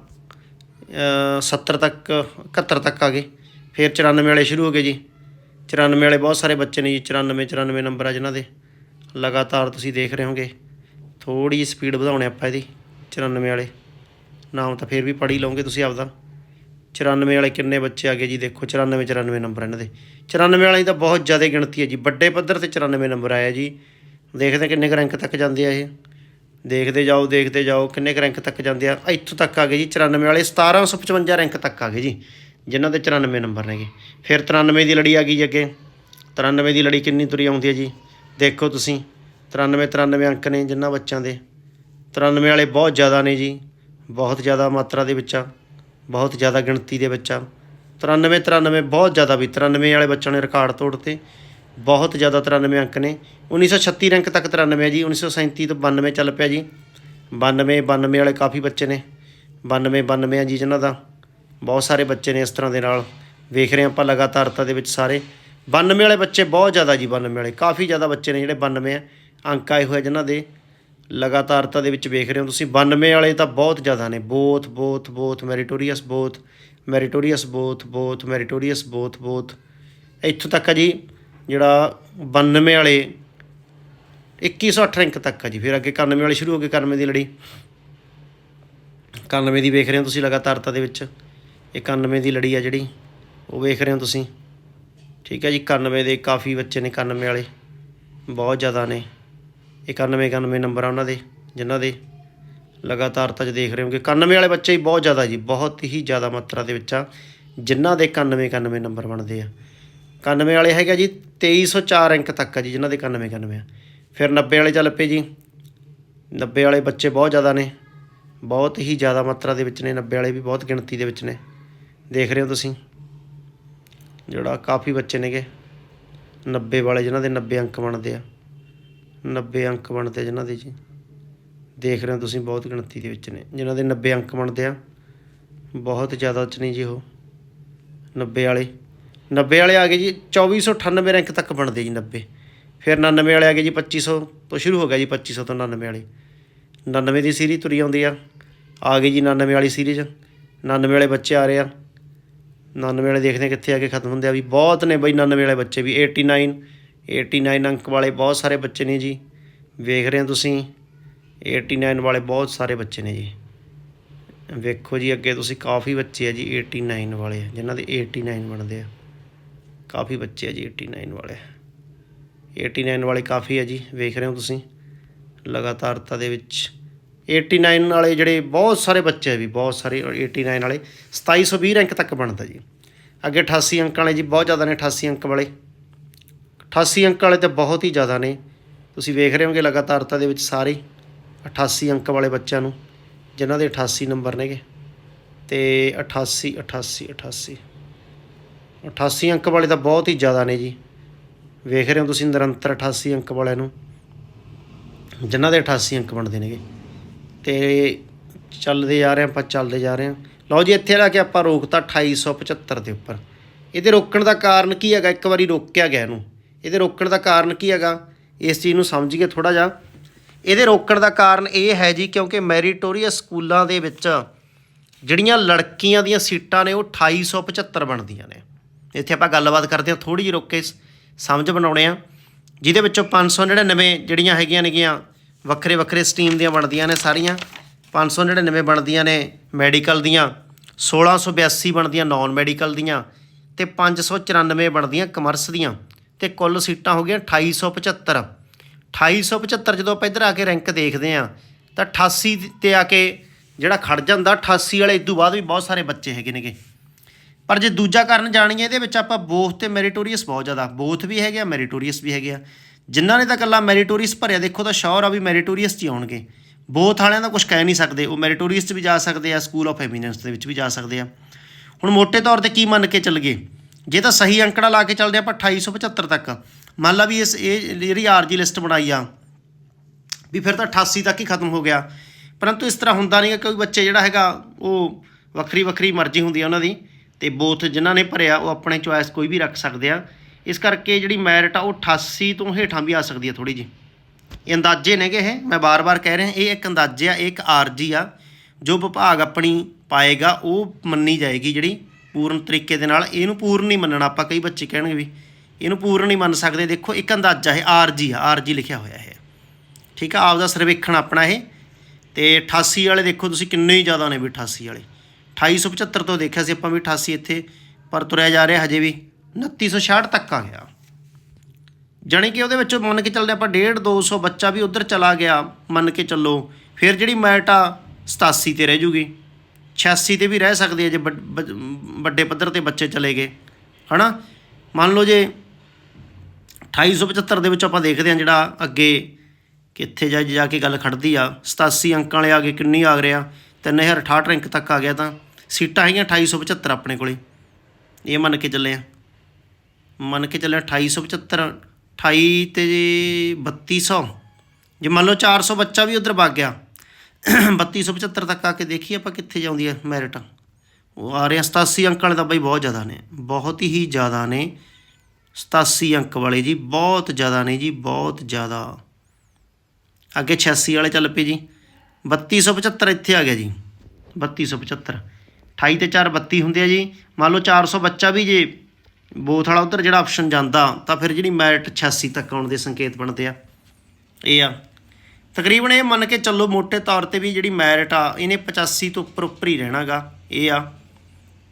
ਅ, 70 ਤੱਕ 71 ਤੱਕ ਆ ਗਏ। ਫਿਰ 94 ਵਾਲੇ ਸ਼ੁਰੂ ਹੋ ਗਏ ਜੀ। 94 ਵਾਲੇ ਬਹੁਤ ਸਾਰੇ ਬੱਚੇ ਨੇ ਜੀ 94 94 ਨੰਬਰ ਆ ਜਿਨ੍ਹਾਂ ਦੇ। ਲਗਾਤਾਰ ਤੁਸੀਂ ਦੇਖ ਰਹੇ ਹੋਗੇ। ਥੋੜੀ ਜਿਹੀ ਸਪੀਡ ਵਧਾਉਣੇ ਆਪਾਂ ਇਹਦੀ 94 ਵਾਲੇ। ਨਾਮ ਤਾਂ ਫਿਰ ਵੀ ਪੜ੍ਹ ਹੀ ਲਓਗੇ ਤੁਸੀਂ ਆਪਦਾ। 94 ਵਾਲੇ ਕਿੰਨੇ ਬੱਚੇ ਆ ਗਏ ਜੀ, ਦੇਖੋ 94 94 ਨੰਬਰ ਇਹਨਾਂ ਦੇ। 94 ਵਾਲੇ ਦੀ ਤਾਂ ਬਹੁਤ ਜ਼ਿਆਦਾ ਗਿਣਤੀ ਹੈ ਜੀ। ਵੱਡੇ ਪੱਧਰ ਤੇ 94 ਨੰਬਰ ਆਇਆ ਜੀ। ਦੇਖਦੇ ਕਿੰਨੇ ਕੁ ਰੈਂਕ ਤੱਕ ਜਾਂਦੇ ਆ ਇਹ। ਦੇਖਦੇ ਜਾਓ ਦੇਖਦੇ ਜਾਓ ਕਿੰਨੇ ਕੁ ਰੈਂਕ ਤੱਕ ਜਾਂਦੇ ਆ। ਇੱਥੋਂ ਤੱਕ ਆ ਗਏ ਜੀ 94 ਵਾਲੇ 1755 ਰੈਂਕ ਤੱਕ ਆ ਗਏ ਜੀ। ਜਿਨ੍ਹਾਂ ਦੇ 94 ਨੰਬਰ ਨੇਗੇ। ਫਿਰ 93 ਦੀ ਲੜੀ ਆ ਗਈ ਜੀ ਅੱਗੇ। 93 ਦੀ ਲੜੀ ਕਿੰਨੀ ਤੁਰੀ ਆਉਂਦੀ ਹੈ ਜੀ? ਦੇਖੋ ਤੁਸੀਂ। 93 93 ਅੰਕ ਨੇ ਜਿਨ੍ਹਾਂ ਬੱਚਿਆਂ ਦੇ। 93 ਵਾਲੇ ਬਹੁਤ ਜ਼ਿਆਦਾ ਨੇ ਜੀ। ਬਹੁਤ ਜ਼ਿਆਦਾ ਮਾਤਰਾ ਦੇ ਵਿੱਚ ਆ। ਬਹੁਤ ਜ਼ਿਆਦਾ ਗਿਣਤੀ ਦੇ ਵਿੱਚ ਆ। 93 93 ਬਹੁਤ ਜ਼ਿਆਦਾ ਵੀ। 93 ਵਾਲੇ ਬੱਚਿਆਂ ਨੇ ਰਿਕਾਰਡ ਤੋੜਤੇ। ਬਹੁਤ ਜ਼ਿਆਦਾ 93 ਅੰਕ ਨੇ। 1936 ਰੈਂਕ ਤੱਕ 93 ਹੈ ਜੀ। 1937 ਤੋਂ 92 ਚੱਲ ਪਿਆ ਜੀ। 92 92 ਵਾਲੇ ਕਾਫੀ ਬੱਚੇ ਨੇ। 92 92 ਆ ਜੀ ਜਿਨ੍ਹਾਂ ਦਾ। ਬਹੁਤ ਸਾਰੇ ਬੱਚੇ ਨੇ ਇਸ ਤਰ੍ਹਾਂ ਦੇ ਨਾਲ। ਵੇਖ ਰਹੇ ਹਾਂ ਆਪਾਂ ਲਗਾਤਾਰਤਾ ਦੇ ਵਿੱਚ ਸਾਰੇ। 92 ਵਾਲੇ ਬੱਚੇ ਬਹੁਤ ਜ਼ਿਆਦਾ ਜੀ 92 ਵਾਲੇ। ਕਾਫੀ ਜ਼ਿਆਦਾ ਬੱਚੇ ਨੇ ਜਿਹੜੇ 92 ਆ। ਅੰਕ ਆਏ ਹੋਏ ਜਿਨ੍ਹਾਂ ਦੇ। ਲਗਾਤਾਰਤਾ ਦੇ ਵਿੱਚ ਵੇਖ ਰਹੇ ਹੋ ਤੁਸੀਂ 92 ਵਾਲੇ ਤਾਂ ਬਹੁਤ ਜ਼ਿਆਦਾ ਨੇ। Both both both meritorious both meritorious both both meritorious both both ਇੱਥੋਂ ਤੱਕ ਆ ਜੀ, ਜਿਹੜਾ 92 ਵਾਲੇ 2108 ਰੈਂਕ ਤੱਕ ਆ ਜੀ। ਫਿਰ ਅੱਗੇ 91 ਵਾਲੇ ਸ਼ੁਰੂ ਹੋ ਗਏ 91 ਦੀ ਲੜੀ। 91 ਦੀ ਵੇਖ ਰਹੇ ਹੋ ਤੁਸੀਂ ਲਗਾਤਾਰਤਾ ਦੇ ਵਿੱਚ। 91 ਦੀ ਲੜੀ ਆ ਜਿਹੜੀ, ਉਹ ਵੇਖ ਰਹੇ ਹੋ ਤੁਸੀਂ। ਠੀਕ ਹੈ ਜੀ 91 ਦੇ ਕਾਫੀ ਬੱਚੇ ਨੇ 91 ਵਾਲੇ। ਬਹੁਤ ਜ਼ਿਆਦਾ ਨੇ। 91 91 ਨੰਬਰ ਆ ਉਹਨਾਂ ਦੇ, ਜਿਨ੍ਹਾਂ ਦੇ ਲਗਾਤਾਰਤਾ 'ਚ ਦੇਖ ਰਹੇ ਹੋ ਹੋਗੇ 91 ਵਾਲੇ ਬੱਚੇ ਹੀ ਬਹੁਤ ਜ਼ਿਆਦਾ ਜੀ, ਬਹੁਤ ਹੀ ਜ਼ਿਆਦਾ ਮਾਤਰਾ ਦੇ ਵਿੱਚ ਆ, ਜਿਨ੍ਹਾਂ ਦੇ 91 91 ਨੰਬਰ ਬਣਦੇ ਆ। 91 ਵਾਲੇ ਹੈਗਾ ਜੀ 2304 ਰੈਂਕ ਤੱਕ ਆ ਜੀ, ਜਿਨ੍ਹਾਂ ਦੇ 91 91 ਆ। ਫਿਰ 90 ਵਾਲੇ ਚੱਲ ਪਏ ਜੀ। 90 ਵਾਲੇ ਬੱਚੇ ਬਹੁਤ ਜ਼ਿਆਦਾ ਨੇ, ਬਹੁਤ ਹੀ ਜ਼ਿਆਦਾ ਮਾਤਰਾ ਦੇ ਵਿੱਚ ਨੇ 90 ਵਾਲੇ ਵੀ ਬਹੁਤ ਗਿਣਤੀ ਦੇ ਵਿੱਚ ਨੇ। ਦੇਖ ਰਹੇ ਹੋ ਤੁਸੀਂ? ਜਿਹੜਾ ਕਾਫੀ ਬੱਚੇ ਨੇਗੇ। 90 ਵਾਲੇ ਜਿਨ੍ਹਾਂ ਦੇ 90 ਅੰਕ ਬਣਦੇ ਆ। 90 ਅੰਕ ਬਣਦੇ ਆ ਜਿਨ੍ਹਾਂ ਦੇ ਜੀ। ਦੇਖ ਰਹੇ ਹੋ ਤੁਸੀਂ ਬਹੁਤ ਗਿਣਤੀ ਦੇ ਵਿੱਚ ਨੇ। ਜਿਨ੍ਹਾਂ ਦੇ 90 ਅੰਕ ਬਣਦੇ ਆ, ਬਹੁਤ ਜ਼ਿਆਦਾ ਚ ਨਹੀਂ ਜੀ ਉਹ। 90 ਵਾਲੇ। 90 ਵਾਲੇ ਆ ਗਏ ਜੀ 2498 ਰੈਂਕ ਤੱਕ ਬਣਦੇ ਜੀ 90 ਫਿਰ 99 ਵਾਲੇ ਆ ਗਏ ਜੀ 2500 ਤੋਂ ਸ਼ੁਰੂ ਹੋ ਗਿਆ ਜੀ 2500 ਤੋਂ 99 ਵਾਲੇ। 99 ਦੀ ਸੀਰੀਜ਼ ਤੁਰੀ ਆਉਂਦੀ ਆ। ਆ ਗਈ ਜੀ 99 ਵਾਲੀ ਸੀਰੀਜ਼। 99 ਵਾਲੇ ਬੱਚੇ ਆ ਰਹੇ ਆ। 99 ਵਾਲੇ ਦੇਖਦੇ ਹਾਂ ਕਿੱਥੇ ਆ ਕੇ ਖਤਮ ਹੁੰਦੇ ਆ। ਵੀ ਬਹੁਤ ਨੇ ਬਈ 99 ਵਾਲੇ ਬੱਚੇ, ਵੀ 89 89 ਅੰਕ ਵਾਲੇ ਬਹੁਤ ਸਾਰੇ ਬੱਚੇ ਨੇ ਜੀ। ਵੇਖ ਰਹੇ ਹੋ ਤੁਸੀਂ 89 ਵਾਲੇ ਬਹੁਤ ਸਾਰੇ ਬੱਚੇ ਨੇ ਜੀ। ਵੇਖੋ ਜੀ ਅੱਗੇ ਤੁਸੀਂ, ਕਾਫੀ ਬੱਚੇ ਆ ਜੀ 89 ਵਾਲੇ, ਜਿਨ੍ਹਾਂ ਦੇ 89 ਬਣਦੇ ਆ। ਕਾਫੀ ਬੱਚੇ ਆ ਜੀ 89 ਵਾਲੇ। 89 ਵਾਲੇ ਕਾਫੀ ਆ ਜੀ, ਵੇਖ ਰਹੇ ਹੋ ਤੁਸੀਂ, ਲਗਾਤਾਰਤਾ ਦੇ ਵਿੱਚ। 89 ਵਾਲੇ ਜਿਹੜੇ ਬਹੁਤ ਸਾਰੇ ਬੱਚੇ ਆ ਵੀ, ਬਹੁਤ ਸਾਰੇ 89 ਵਾਲੇ 2720 ਰੈਂਕ ਤੱਕ ਬਣਦਾ ਜੀ। ਅੱਗੇ 88 ਅੰਕ ਵਾਲੇ ਜੀ, ਬਹੁਤ ਜ਼ਿਆਦਾ ਨੇ 88 ਅੰਕ ਵਾਲੇ। 88 ਅੰਕ ਵਾਲੇ ਤਾਂ ਬਹੁਤ ਹੀ ਜ਼ਿਆਦਾ ਨੇ। ਤੁਸੀਂ ਵੇਖ ਰਹੇ ਹੋਗੇ ਲਗਾਤਾਰਤਾ ਦੇ ਵਿੱਚ ਸਾਰੇ 88 ਅੰਕ ਵਾਲੇ ਬੱਚਿਆਂ ਨੂੰ, ਜਿਨ੍ਹਾਂ ਦੇ 88 ਨੰਬਰ ਨੇਗੇ। ਤੇ 88 88 88 88 ਅੰਕ ਵਾਲੇ ਤਾਂ ਬਹੁਤ ਹੀ ਜ਼ਿਆਦਾ ਨੇ ਜੀ। ਵੇਖ ਰਹੇ ਹੋ ਤੁਸੀਂ ਨਿਰੰਤਰ 88 ਅੰਕ ਵਾਲਿਆਂ ਨੂੰ, ਜਿਨ੍ਹਾਂ ਦੇ 88 ਅੰਕ ਬਣਦੇ ਨੇਗੇ। ਤੇ ਚੱਲਦੇ ਜਾ ਰਹੇ ਹਾਂ, ਆਪਾਂ ਚੱਲਦੇ ਜਾ ਰਹੇ ਹਾਂ। ਲਓ ਜੀ, ਇੱਥੇ ਲਾ ਕੇ ਆਪਾਂ ਰੋਕਤਾ 2875 ਦੇ ਉੱਪਰ। ਇਹਦੇ ਰੋਕਣ ਦਾ ਕਾਰਨ ਕੀ ਹੈਗਾ? ਇੱਕ ਵਾਰੀ ਰੋਕਿਆ ਗਿਆ ਇਹਨੂੰ। ਇਹਦੇ ਰੋਕਣ ਦਾ ਕਾਰਨ ਕੀ ਹੈਗਾ? ਇਸ ਚੀਜ਼ ਨੂੰ ਸਮਝੀਏ ਥੋੜਾ ਜਿਹਾ। ਇਹਦੇ ਰੋਕਣ ਦਾ ਕਾਰਨ ਇਹ ਹੈ ਜੀ, ਕਿਉਂਕਿ ਮੈਰੀਟੋਰੀਅਸ ਸਕੂਲਾਂ ਦੇ ਵਿੱਚ ਜਿਹੜੀਆਂ ਲੜਕੀਆਂ ਦੀਆਂ ਸੀਟਾਂ ਨੇ, ਉਹ 2875 ਬਣਦੀਆਂ ਨੇ। ਇੱਥੇ ਆਪਾਂ ਗੱਲਬਾਤ ਕਰਦੇ ਹਾਂ ਥੋੜੀ ਜਿਹੀ ਰੁੱਕ ਕੇ ਸਮਝ ਬਣਾਉਣੇ ਆ ਜਿਹਦੇ ਵਿੱਚੋਂ 599 ਜਿਹੜੀਆਂ ਹੈਗੀਆਂ ਨੇਗੀਆਂ ਵੱਖਰੇ ਵੱਖਰੇ ਸਟੀਮ ਦੀਆਂ ਬਣਦੀਆਂ ਨੇ ਸਾਰੀਆਂ। 599 ਬਣਦੀਆਂ ਨੇ ਮੈਡੀਕਲ ਦੀਆਂ 1682 ਬਣਦੀਆਂ ਨਾਨ ਮੈਡੀਕਲ ਦੀਆਂ ਤੇ 594 ਬਣਦੀਆਂ ਕਮਰਸ ਦੀਆਂ ਤੇ ਕੁੱਲ ਸੀਟਾਂ ਹੋ ਗਈਆਂ 2875 2875 ਜਦੋਂ ਆਪਾਂ ਇੱਧਰ ਆ ਕੇ ਰੈਂਕ ਦੇਖਦੇ ਆ ਤਾਂ 88 ਤੇ ਆ ਕੇ ਜਿਹੜਾ ਖੜ ਜਾਂਦਾ 88 ਵਾਲੇ ਇਦੋਂ ਬਾਅਦ ਵੀ ਬਹੁਤ ਸਾਰੇ ਬੱਚੇ ਹੈਗੇ ਨੇਗੇ। ਪਰ ਜੇ ਦੂਜਾ ਕਾਰਨ ਜਾਣੀਏ, ਇਹਦੇ ਵਿੱਚ ਆਪਾਂ ਬੋਥ ਤੇ ਮੈਰੀਟੋਰੀਅਸ ਬਹੁਤ ਜ਼ਿਆਦਾ ਬੋਥ ਵੀ ਹੈਗੇ ਆ ਮੈਰੀਟੋਰੀਅਸ ਵੀ ਹੈਗੇ ਆ। ਜਿਨ੍ਹਾਂ ਨੇ ਤਾਂ ਇਕੱਲਾ ਮੈਰੀਟੋਰੀਅਸ ਭਰਿਆ, ਦੇਖੋ ਤਾਂ ਸ਼ੋਰ ਆ ਵੀ ਮੈਰੀਟੋਰੀਅਸ 'ਚ ਹੀ ਆਉਣਗੇ। ਬੋਥ ਵਾਲਿਆਂ ਦਾ ਕੁਝ ਕਹਿ ਨਹੀਂ ਸਕਦੇ, ਉਹ ਮੈਰੀਟੋਰੀਅਸ 'ਚ ਵੀ ਜਾ ਸਕਦੇ ਆ ਸਕੂਲ ਆਫ ਐਮੀਨੈਂਸ ਦੇ ਵਿੱਚ ਵੀ ਜਾ ਸਕਦੇ ਆ। ਹੁਣ ਮੋٹے ਤੌਰ ਤੇ ਕੀ ਮੰਨ ਕੇ ਚੱਲ ਗਏ? ਜੇ ਤਾਂ ਸਹੀ ਅੰਕੜਾ ਲਾ ਕੇ ਚੱਲਦੇ ਆਪਾਂ 2875 ਤੱਕ। ਮੰਨ ਲਾ ਵੀ ਇਸ, ਇਹ ਜਿਹੜੀ ਆਰਜੀ ਲਿਸਟ ਬਣਾਈ ਆ, ਵੀ ਫਿਰ ਤਾਂ 88 ਤੱਕ ਹੀ ਖਤਮ ਹੋ ਗਿਆ। ਪਰੰਤੂ ਇਸ ਤਰ੍ਹਾਂ ਹੁੰਦਾ ਨਹੀਂ ਕੋਈ ਬੱਚੇ ਜਿਹੜਾ ਹੈਗਾ, ਉਹ ਵੱਖਰੀ ਵੱਖਰੀ ਮਰਜ਼ੀ ਹੁੰਦੀ ਆ ਉਹਨਾਂ ਦੀ, ਤੇ ਬੋਥ ਜਿਨ੍ਹਾਂ ਨੇ ਭਰਿਆ, ਉਹ ਆਪਣੇ ਚੁਆਇਸ ਕੋਈ ਵੀ ਰੱਖ ਸਕਦੇ ਆ। ਇਸ ਕਰਕੇ ਜਿਹੜੀ ਮੈਰਿਟ ਆ ਉਹ 88 ਤੋਂ ਹੇਠਾਂ ਵੀ ਆ ਸਕਦੀ ਹੈ ਥੋੜੀ ਜੀ ਇਹ ਅੰਦਾਜ਼ੇ ਨੇਗੇ ਇਹ, ਮੈਂ ਬਾਰ-ਬਾਰ ਕਹਿ ਰਿਹਾ, ਇਹ ਇੱਕ ਅੰਦਾਜ਼ੇ ਆ ਇਹ ਇੱਕ ਆਰਜੀ ਆ। ਜੋ ਵਿਭਾਗ ਆਪਣੀ ਪਾਏਗਾ, ਉਹ ਮੰਨੀ ਜਾਏਗੀ ਜਿਹੜੀ ਪੂਰਨ ਤਰੀਕੇ ਦੇ ਨਾਲ। ਇਹਨੂੰ ਪੂਰਨ ਨਹੀਂ ਮੰਨਣਾ, ਆਪਾਂ ਕਈ ਬੱਚੇ ਕਹਿਣਗੇ ਵੀ ਇਹਨੂੰ ਪੂਰਨ ਨਹੀਂ ਮੰਨ ਸਕਦੇ। ਦੇਖੋ, ਇੱਕ ਅੰਦਾਜ਼ਾ ਇਹ ਆਰਜੀ ਆ, ਆਰਜੀ ਲਿਖਿਆ ਹੋਇਆ ਹੈ ਠੀਕ ਆ, ਆਪਦਾ ਸਰਵੇਖਣ ਆਪਣਾ ਇਹ। ਤੇ 88 ਵਾਲੇ ਦੇਖੋ ਤੁਸੀਂ ਕਿੰਨੇ ਹੀ ਜ਼ਿਆਦਾ ਨੇ ਵੀ 88 ਵਾਲੇ। 2875 ਤੋਂ ਦੇਖਿਆ ਸੀ ਆਪਾਂ ਵੀ 88 ਇੱਥੇ ਪਰ ਤੁਰਿਆ ਜਾ ਰਿਹਾ ਹਜੇ ਵੀ। 2966 ਤੱਕ ਆ ਗਿਆ। ਜਾਣੀ ਕਿ ਉਹਦੇ ਵਿੱਚੋਂ ਮੰਨ ਕੇ ਚੱਲਦੇ ਆਪਾਂ 1.5 200 ਬੱਚਾ ਵੀ ਉਧਰ ਚਲਾ ਗਿਆ, ਮੰਨ ਕੇ ਚੱਲੋ, ਫਿਰ ਜਿਹੜੀ ਮੈਟ ਆ 87 ਤੇ ਰਹਿ ਜੂਗੀ। 86 ਤੇ ਵੀ ਰਹਿ ਸਕਦੇ ਆ ਜੇ ਵੱਡ- ਵੱਡ- ਵੱਡੇ ਪੱਧਰ ਤੇ ਬੱਚੇ ਚਲੇ ਗਏ। ਹਨਾ? ਮੰਨ ਲਓ ਜੇ 2875 ਦੇ ਵਿੱਚ ਆਪਾਂ ਦੇਖਦੇ ਹਾਂ ਜਿਹੜਾ ਅੱਗੇ ਕਿੱਥੇ ਜਾ ਜਾ ਕੇ ਗੱਲ ਖੜਦੀ ਆ 87 ਅੰਕਾਂ ਵਾਲੇ ਆ ਕੇ ਕਿੰਨੀ ਆ ਰਿਹਾ 3068 ਰੈਂਕ ਤੱਕ ਆ ਗਿਆ ਤਾਂ। ਸੀਟਾਂ ਹੈਗੀਆਂ 2875 ਆਪਣੇ ਕੋਲੇ। ਇਹ ਮੰਨ ਕੇ ਚੱਲੇ ਆ ਮੰਨ ਕੇ ਚੱਲੇ 2875 28 ਤੇ 3200 ਜੇ ਮੰਨ ਲਓ 400 ਬੱਚਾ ਵੀ ਉਧਰ ਵਗ ਗਿਆ 3275 ਤੱਕ ਆ ਕੇ ਦੇਖੀਏ ਆਪਾਂ ਕਿੱਥੇ ਜਾਂਦੀ ਹੈ ਮੈਰਿਟ ਉਹ ਆ ਰਿਹਾ 87 ਅੰਕ ਵਾਲੇ ਤਾਂ ਬਾਈ ਬਹੁਤ ਜ਼ਿਆਦਾ ਨੇ, ਬਹੁਤ ਹੀ ਜ਼ਿਆਦਾ ਨੇ। 87 ਅੰਕ ਵਾਲੇ ਜੀ, ਬਹੁਤ ਜ਼ਿਆਦਾ ਨੇ ਜੀ, ਬਹੁਤ ਜ਼ਿਆਦਾ। ਅੱਗੇ 86 ਵਾਲੇ ਚੱਲ ਪਏ ਜੀ। 3275 ਇੱਥੇ ਆ ਗਿਆ ਜੀ। 3275 28 ਤੇ 4 32 ਹੁੰਦੇ ਆ ਜੀ। ਮੰਨ ਲਓ 400 ਬੱਚਾ ਵੀ ਜੇ ਬੋਥ ਵਾਲਾ ਉਧਰ ਜਿਹੜਾ ਆਪਸ਼ਨ ਜਾਂਦਾ, ਤਾਂ ਫਿਰ ਜਿਹੜੀ ਮੈਰਿਟ 86 ਤੱਕ ਆਉਣ ਦੇ ਸੰਕੇਤ ਬਣਦੇ ਆ। ਇਹ ਆ। ਤਕਰੀਬਨ ਇਹ ਮੰਨ ਕੇ ਚੱਲੋ ਮੋٹے ਤੌਰ ਤੇ ਵੀ ਜਿਹੜੀ ਮੈਰਿਟ ਆ, ਇਹਨੇ 85 ਤੋਂ ਉੱਪਰ ਉੱਪਰ ਹੀ ਰਹਿਣਾਗਾ। ਇਹ ਆ।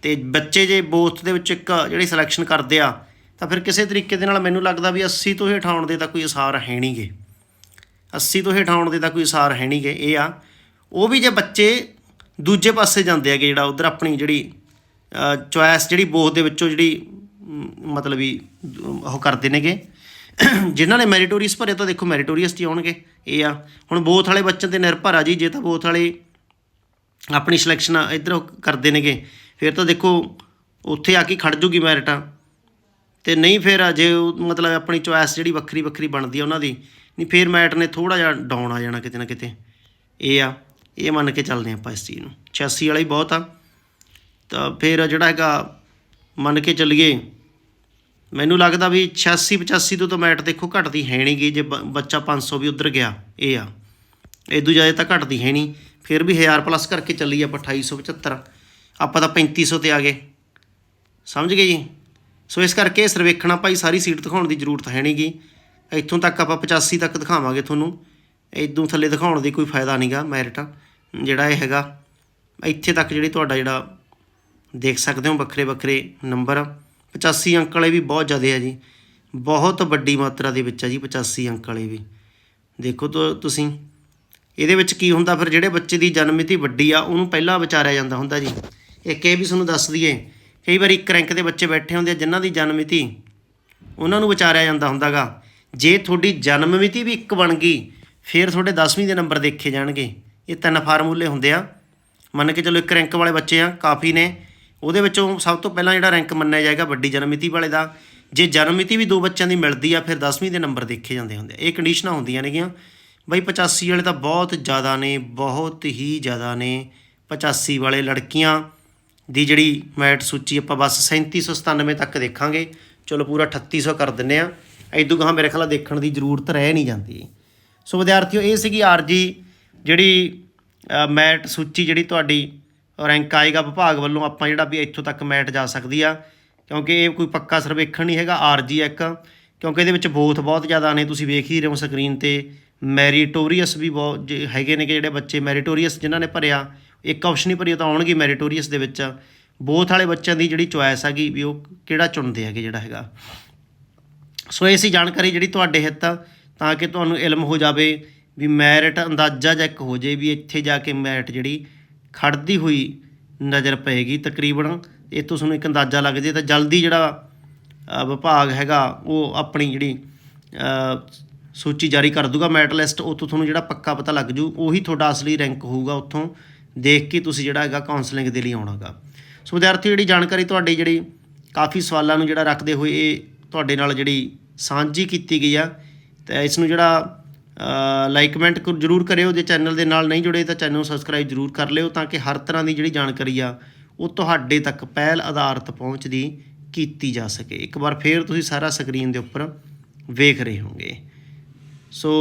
ਤੇ ਬੱਚੇ ਜੇ ਬੋਥ ਦੇ ਵਿੱਚ ਇੱਕ ਜਿਹੜੀ ਸਿਲੈਕਸ਼ਨ ਕਰਦੇ ਆ, ਤਾਂ ਫਿਰ ਕਿਸੇ ਤਰੀਕੇ ਦੇ ਨਾਲ ਮੈਨੂੰ ਲੱਗਦਾ ਵੀ 80 ਤੋਂ ਹੇਠਾਂ ਆਉਣ ਦੇ ਤਾਂ ਕੋਈ ਅਸਾਰ ਹੈ ਨਹੀਂਗੇ 80 ਤੋਂ ਹੇਠਾਂ ਆਉਣ ਦੇ ਤਾਂ ਕੋਈ ਅਸਾਰ ਹੈ ਨਹੀਂਗੇ ਇਹ ਆ। ਉਹ ਵੀ ਜੇ ਬੱਚੇ ਦੂਜੇ ਪਾਸੇ ਜਾਂਦੇ ਹੈਗੇ ਜਿਹੜਾ ਉਧਰ ਆਪਣੀ ਜਿਹੜੀ ਚੁਆਇਸ ਜਿਹੜੀ ਬੋਥ ਦੇ ਵਿੱਚੋਂ ਜਿਹੜੀ ਮਤਲਬ ਵੀ ਉਹ ਕਰਦੇ ਨੇਗੇ। ਜਿਨ੍ਹਾਂ ਨੇ ਮੈਰੀਟੋਰੀਅਸ ਭਰੇ ਤਾਂ ਦੇਖੋ ਮੈਰੀਟੋਰੀਅਸ 'ਚ ਹੀ ਆਉਣਗੇ, ਇਹ ਆ। ਹੁਣ ਬੋਥ ਵਾਲੇ ਬੱਚੇ ਤੇ ਨਿਰਭਰ ਆ ਜੀ, ਜੇ ਤਾਂ ਬੋਥ ਵਾਲੇ ਆਪਣੀ ਸਿਲੈਕਸ਼ਨ ਇੱਧਰ ਕਰਦੇ ਨੇਗੇ। ਫਿਰ ਤਾਂ ਦੇਖੋ, ਉੱਥੇ ਆ ਕੇ ਖੜ ਜੂਗੀ ਮੈਰਿਟਾਂ ਤੇ ਨਹੀਂ ਫਿਰ ਜੇ ਉਹ ਮਤਲਬ ਆਪਣੀ ਚੁਆਇਸ ਜਿਹੜੀ ਵੱਖਰੀ ਵੱਖਰੀ ਬਣਦੀ ਆ ਉਹਨਾਂ ਦੀ, ਨਹੀਂ ਫਿਰ ਮੈਟ ਨੇ ਥੋੜਾ ਜਿਹਾ ਡਾਊਨ ਆ ਜਾਣਾ ਕਿਤੇ ਨਾ ਕਿਤੇ। ਇਹ ਆ, ਇਹ ਮੰਨ ਕੇ ਚੱਲਦੇ ਆਪਾਂ ਇਸ ਚੀਜ਼ ਨੂੰ। 86 ਵਾਲਾ ਹੀ ਬਹੁਤ ਆ। ਤਾਂ ਫਿਰ ਜਿਹੜਾ ਹੈਗਾ ਮੰਨ ਕੇ ਚੱਲੀਏ, ਮੈਨੂੰ ਲੱਗਦਾ ਵੀ 86 85 ਤੋਂ ਤਾਂ ਮੈਟ ਦੇਖੋ ਘਟਦੀ ਹੈ ਨਹੀਂ ਗੀ, ਜੇ ਬ- ਬੱਚਾ 500 ਵੀ ਉਧਰ ਗਿਆ, ਇਹ ਆ। ਇਦੋਂ ਜ਼ਿਆਦਾ ਤਾਂ ਘਟਦੀ ਹੈ ਨਹੀਂ, ਫਿਰ ਵੀ 1000 ਪਲੱਸ ਕਰਕੇ ਚੱਲੀ ਆਪਾਂ 2875 ਆਪਾਂ ਤਾਂ 3500 ਤੇ ਆ ਗਏ। ਸਮਝ ਗਏ ਜੀ? ਸੋ ਇਸ ਕਰਕੇ ਸਰਵੇਖਣਾ ਭਾਈ ਸਾਰੀ ਸੀਟ ਦਿਖਾਉਣ ਦੀ ਜ਼ਰੂਰਤ ਹੈ ਨਹੀਂਗੀ ਇੱਥੋਂ ਤੱਕ ਆਪਾਂ 85 ਤੱਕ ਦਿਖਾਵਾਂਗੇ ਤੁਹਾਨੂੰ। ਇਦੋਂ ਥੱਲੇ ਦਿਖਾਉਣ ਦੀ ਕੋਈ ਫਾਇਦਾ ਨਹੀਂਗਾ ਮੈਰਿਟ ਜਿਹੜਾ ਇਹ ਹੈਗਾ, ਇੱਥੇ ਤੱਕ ਜਿਹੜੀ ਤੁਹਾਡਾ ਜਿਹੜਾ ਦੇਖ ਸਕਦੇ ਹੋ ਵੱਖਰੇ ਵੱਖਰੇ ਨੰਬਰ 85 ਅੰਕ ਵਾਲੇ ਵੀ ਬਹੁਤ ਜ਼ਿਆਦਾ ਆ ਜੀ। ਬਹੁਤ ਵੱਡੀ ਮਾਤਰਾ ਦੇ ਵਿੱਚ ਆ ਜੀ 85 ਅੰਕ ਵਾਲੇ ਵੀ। ਦੇਖੋ ਤੋ ਤੁਸੀਂ, ਇਹਦੇ ਵਿੱਚ ਕੀ ਹੁੰਦਾ ਫਿਰ ਜਿਹੜੇ ਬੱਚੇ ਦੀ ਜਨਮ ਮਿਤੀ ਵੱਡੀ ਆ, ਉਹਨੂੰ ਪਹਿਲਾਂ ਵਿਚਾਰਿਆ ਜਾਂਦਾ ਹੁੰਦਾ ਜੀ। ਇੱਕ ਇਹ ਵੀ ਤੁਹਾਨੂੰ ਦੱਸ ਦਈਏ, ਕਈ ਵਾਰੀ ਇੱਕ ਰੈਂਕ ਦੇ ਬੱਚੇ ਬੈਠੇ ਹੁੰਦੇ ਆ, ਜਿਨ੍ਹਾਂ ਦੀ ਜਨਮ ਮਿਤੀ ਉਹਨਾਂ ਨੂੰ ਵਿਚਾਰਿਆ ਜਾਂਦਾ ਹੁੰਦਾਗਾ। ਜੇ ਤੁਹਾਡੀ ਜਨਮ ਮਿਤੀ ਵੀ ਇੱਕ ਬਣ ਗਈ, ਫਿਰ ਤੁਹਾਡੇ 10ਵੀਂ ਦੇ ਨੰਬਰ ਦੇਖੇ ਜਾਣਗੇ। ਇਹ ਤਿੰਨ ਫਾਰਮੂਲੇ ਹੁੰਦੇ ਆ। ਮੰਨ ਕੇ ਚਲੋ ਇੱਕ ਰੈਂਕ ਵਾਲੇ ਬੱਚੇ ਆ, ਕਾਫੀ ਨੇ। ਉਹਦੇ ਵਿੱਚੋਂ ਸਭ ਤੋਂ ਪਹਿਲਾਂ ਜਿਹੜਾ ਰੈਂਕ ਮੰਨਿਆ ਜਾਏਗਾ ਵੱਡੀ ਜਨਮ ਮਿਤੀ ਵਾਲੇ ਦਾ। ਜੇ ਜਨਮ ਮਿਤੀ ਵੀ ਦੋ ਬੱਚਿਆਂ ਦੀ ਮਿਲਦੀ ਆ, ਫਿਰ 10ਵੀਂ ਦੇ ਨੰਬਰ ਦੇਖੇ ਜਾਂਦੇ ਹੁੰਦੇ ਇਹ ਕੰਡੀਸ਼ਨਾਂ ਹੁੰਦੀਆਂ ਨੇਗੀਆਂ। ਬਈ 85 ਵਾਲੇ ਤਾਂ ਬਹੁਤ ਜ਼ਿਆਦਾ ਨੇ, ਬਹੁਤ ਹੀ ਜ਼ਿਆਦਾ ਨੇ। 85 ਵਾਲੇ ਲੜਕੀਆਂ ਦੀ ਜਿਹੜੀ ਮੈਟ ਸੂਚੀ ਆਪਾਂ ਬਸ 3797 ਤੱਕ ਦੇਖਾਂਗੇ। ਚਲੋ ਪੂਰਾ 3800 ਕਰ ਦਿੰਨੇ ਆ। ਐਦੂ ਗਾਹਾਂ ਮੇਰੇ ਖਿਆਲ ਦੇਖਣ ਦੀ ਜ਼ਰੂਰਤ ਰਹਿ ਨਹੀਂ ਜਾਂਦੀ। ਸੋ ਵਿਦਿਆਰਥੀਓ, ਇਹ ਸੀਗੀ ਆਰਜੀ ਜਿਹੜੀ ਮੈਟ ਸੂਚੀ ਜਿਹੜੀ ਤੁਹਾਡੀ ਰੈਂਕ ਆਏਗਾ ਵਿਭਾਗ ਵੱਲੋਂ ਆਪਾਂ ਜਿਹੜਾ ਵੀ ਇੱਥੋਂ ਤੱਕ ਮੈਟ ਜਾ ਸਕਦੀ ਆ, ਕਿਉਂਕਿ ਇਹ ਕੋਈ ਪੱਕਾ ਸਰਵੇਖਣ ਨਹੀਂ ਹੈਗਾ, ਆਰਜੀ ਇੱਕ ਕਿਉਂਕਿ ਇਹਦੇ ਵਿੱਚ ਬੋਥ ਬਹੁਤ ਜ਼ਿਆਦਾ ਨੇ, ਤੁਸੀਂ ਵੇਖ ਹੀ ਰਹੇ ਹੋ ਸਕਰੀਨ ਤੇ, ਮੈਰੀਟੋਰੀਅਸ ਵੀ ਬਹੁਤ ਜੇ, ਹੈਗੇ ਨੇ ਕਿ ਜਿਹੜੇ ਬੱਚੇ ਮੈਰੀਟੋਰੀਅਸ ਜਿਨ੍ਹਾਂ ਨੇ ਭਰਿਆ, ਇੱਕ ਆਪਸ਼ਨ ਹੀ ਭਰੀ ਉਹ ਤਾਂ ਆਉਣਗੇ ਮੈਰੀਟੋਰੀਅਸ ਦੇ ਵਿੱਚ, ਬੋਥ ਵਾਲੇ ਬੱਚਿਆਂ ਦੀ ਜਿਹੜੀ ਚੁਆਇਸ ਹੈਗੀ ਵੀ ਉਹ ਕਿਹੜਾ ਚੁਣਦੇ ਹੈਗੇ ਜਿਹੜਾ ਹੈਗਾ। ਸੋ ਇਹ ਸੀ ਜਾਣਕਾਰੀ ਜਿਹੜੀ ਤੁਹਾਡੇ ਹਿੱਤ, ਤਾਂ ਕਿ ਤੁਹਾਨੂੰ ਇਲਮ ਹੋ ਜਾਵੇ, ਵੀ ਮੈਰਿਟ ਅੰਦਾਜ਼ਾ ਜਾਂ ਇੱਕ ਹੋ ਜੇ ਵੀ ਇੱਥੇ ਜਾ ਕੇ ਮੈਰਿਟ ਜਿਹੜੀ ਖੜਦੀ ਹੋਈ ਨਜ਼ਰ ਪਏਗੀ ਤਕਰੀਬਨ। ਇਹ ਤੋਂ ਤੁਹਾਨੂੰ ਇੱਕ ਅੰਦਾਜ਼ਾ ਲੱਗ ਜੇ ਤਾਂ ਜਲਦੀ ਜਿਹੜਾ ਵਿਭਾਗ ਹੈਗਾ, ਉਹ ਆਪਣੀ ਜਿਹੜੀ ਸੂਚੀ ਜਾਰੀ ਕਰ ਦੂਗਾ। ਮੈਰਿਟ ਲਿਸਟ ਉੱਥੋਂ ਤੁਹਾਨੂੰ ਜਿਹੜਾ ਪੱਕਾ ਪਤਾ ਲੱਗ ਜੂ, ਉਹੀ ਤੁਹਾਡਾ ਅਸਲੀ ਰੈਂਕ ਹੋਊਗਾ ਉੱਥੋਂ। ਦੇਖ ਕੇ ਤੁਸੀਂ ਜਿਹੜਾ ਹੈਗਾ ਕਾਉਂਸਲਿੰਗ ਦੇ ਲਈ ਆਉਣਾਗਾ। ਸੋ ਵਿਦਿਆਰਥੀ ਜਿਹੜੀ ਜਾਣਕਾਰੀ ਤੁਹਾਡੀ ਜਿਹੜੀ ਕਾਫੀ ਸਵਾਲਾਂ ਨੂੰ ਜਿਹੜਾ ਰੱਖਦੇ ਹੋਏ ਇਹ ਤੁਹਾਡੇ ਨਾਲ ਜਿਹੜੀ ਸਾਂਝੀ ਕੀਤੀ ਗਈ ਆ, ਤੇ ਇਸ ਨੂੰ ਜਿਹੜਾ ਲਾਈਕ ਕਮੈਂਟ ਜ਼ਰੂਰ ਕਰਿਓ। ਜੇ ਚੈਨਲ ਦੇ ਨਾਲ ਨਹੀਂ ਜੁੜੇ ਤਾਂ ਚੈਨਲ ਨੂੰ ਸਬਸਕ੍ਰਾਈਬ ਜ਼ਰੂਰ ਕਰ ਲਿਓ ਤਾਂ ਕਿ ਹਰ ਤਰ੍ਹਾਂ ਦੀ ਜਿਹੜੀ ਜਾਣਕਾਰੀ ਆ, ਉਹ ਤੁਹਾਡੇ ਤੱਕ ਪਹਿਲ ਆਧਾਰਿਤ ਪਹੁੰਚਦੀ ਕੀਤੀ ਜਾ ਸਕੇ। ਇੱਕ ਵਾਰ ਫੇਰ ਤੁਸੀਂ ਸਾਰਾ ਸਕਰੀਨ ਦੇ ਉੱਪਰ ਵੇਖ ਰਹੇ ਹੋਗੇ ਸੋ